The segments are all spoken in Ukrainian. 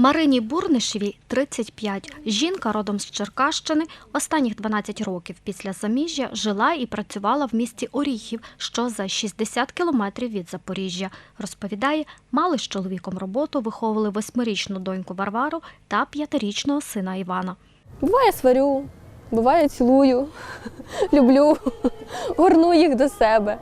Марині Бурнишевій 35. Жінка родом з Черкащини. Останніх 12 років після заміжжя жила і працювала в місті Оріхів, що за 60 кілометрів від Запоріжжя. Розповідає, мали з чоловіком роботу, виховували восьмирічну доньку Варвару та п'ятирічного сина Івана. Буває сварю, буває цілую, люблю, горну їх до себе.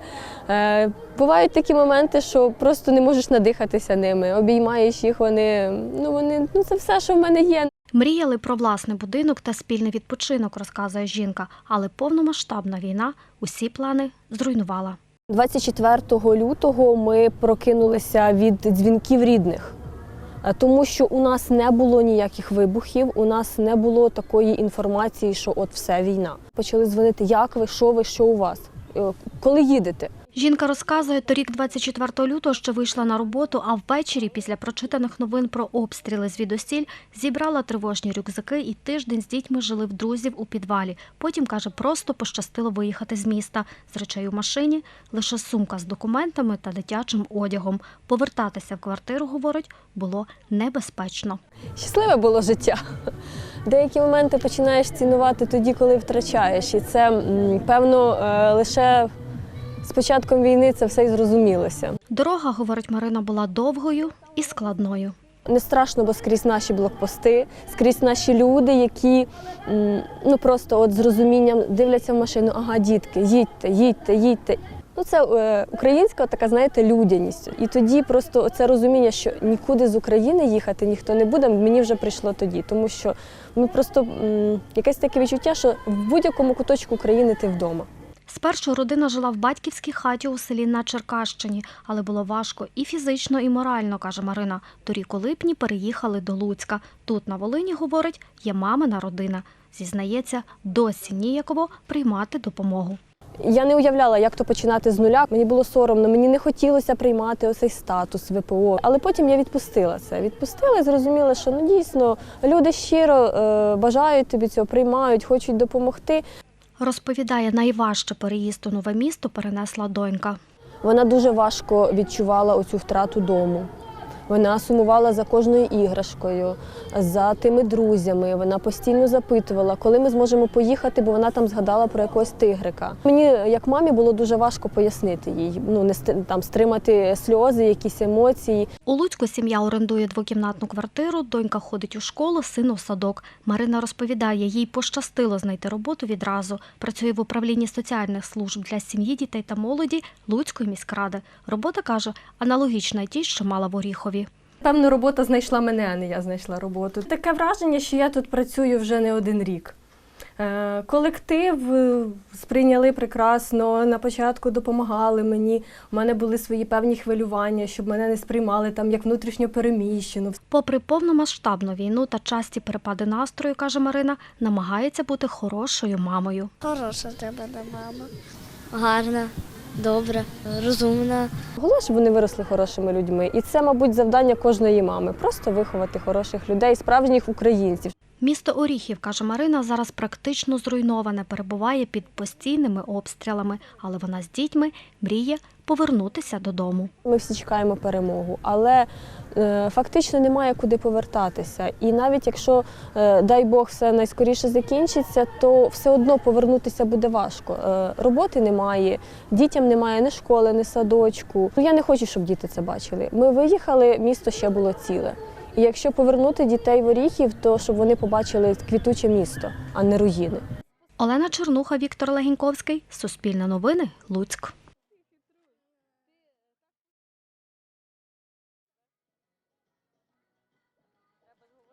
Е, бувають такі моменти, що просто не можеш надихатися ними. Обіймаєш їх, вони, ну вони, ну це все, що в мене є. Мріяли про власний будинок та спільний відпочинок, розказує жінка, але повномасштабна війна усі плани зруйнувала. 24 лютого ми прокинулися від дзвінків рідних, тому що у нас не було ніяких вибухів, у нас не було такої інформації, що от все війна. Почали дзвонити, як ви, що ви, що у вас, Е, коли їдете. Жінка розказує, торік 24 лютого, що вийшла на роботу, а ввечері після прочитаних новин про обстріли звідусіль зібрала тривожні рюкзаки і тиждень з дітьми жили в друзів у підвалі. Потім, каже, просто пощастило виїхати з міста. З речей у машині лише сумка з документами та дитячим одягом. Повертатися в квартиру, говорить, було небезпечно. Щасливе було життя. Деякі моменти починаєш цінувати тоді, коли втрачаєш. І це, певно, е, лише з початком війни це все і зрозумілося. Дорога, говорить Марина, була довгою і складною. Не страшно, бо скрізь наші блокпости, скрізь наші люди, які ну просто от з розумінням дивляться в машину, ага, дітки, їдьте, їдьте, їдьте. Ну, це е, українська така, знаєте, людяність. І тоді просто це розуміння, що нікуди з України їхати ніхто не буде, мені вже прийшло тоді. Тому що ми просто м, якесь таке відчуття, що в будь-якому куточку України ти вдома. Спершу родина жила в батьківській хаті у селі на Черкащині, але було важко і фізично, і морально, каже Марина. Торік у липні переїхали до Луцька. Тут на Волині, говорить, є мамина родина. Зізнається, досі ніяково приймати допомогу. Я не уявляла, як то починати з нуля. Мені було соромно, мені не хотілося приймати оцей статус ВПО. Але потім я відпустила це. Відпустила і зрозуміла, що ну дійсно люди щиро е, бажають тобі цього, приймають, хочуть допомогти. Розповідає, найважче переїзд у нове місто перенесла донька. Вона дуже важко відчувала оцю втрату дому. Вона сумувала за кожною іграшкою, за тими друзями. Вона постійно запитувала, коли ми зможемо поїхати, бо вона там згадала про якогось тигрика. Мені, як мамі, було дуже важко пояснити їй, ну не там стримати сльози, якісь емоції. У Луцьку сім'я орендує двокімнатну квартиру, донька ходить у школу, син у садок. Марина розповідає, їй пощастило знайти роботу відразу. Працює в управлінні соціальних служб для сім'ї, дітей та молоді Луцької міськради. Робота каже, аналогічна тій, що мала в Оріхові. Певно, робота знайшла мене, а не я знайшла роботу. Таке враження, що я тут працюю вже не один рік. Е, Колектив е, сприйняли прекрасно. На початку допомагали мені. У мене були свої певні хвилювання, щоб мене не сприймали там як внутрішньо переміщену. Попри повномасштабну війну та часті перепади настрою, каже Марина, намагається бути хорошою мамою. Хороша в тебе мама. Гарна, добра, розумна. Головне, щоб вони виросли хорошими людьми. І це, мабуть, завдання кожної мами просто виховати хороших людей, справжніх українців. Місто Оріхів, каже Марина, зараз практично зруйноване, перебуває під постійними обстрілами, але вона з дітьми мріє повернутися додому. Ми всі чекаємо перемогу, але е, фактично немає куди повертатися. І навіть якщо, е, дай Бог, все найскоріше закінчиться, то все одно повернутися буде важко. Е, роботи немає, дітям немає ні школи, ні садочку. Ну, я не хочу, щоб діти це бачили. Ми виїхали, місто ще було ціле. Якщо повернути дітей в Оріхів, то щоб вони побачили квітуче місто, а не руїни. Олена Чернуха, Віктор Легіньковський, Суспільне новини, Луцьк.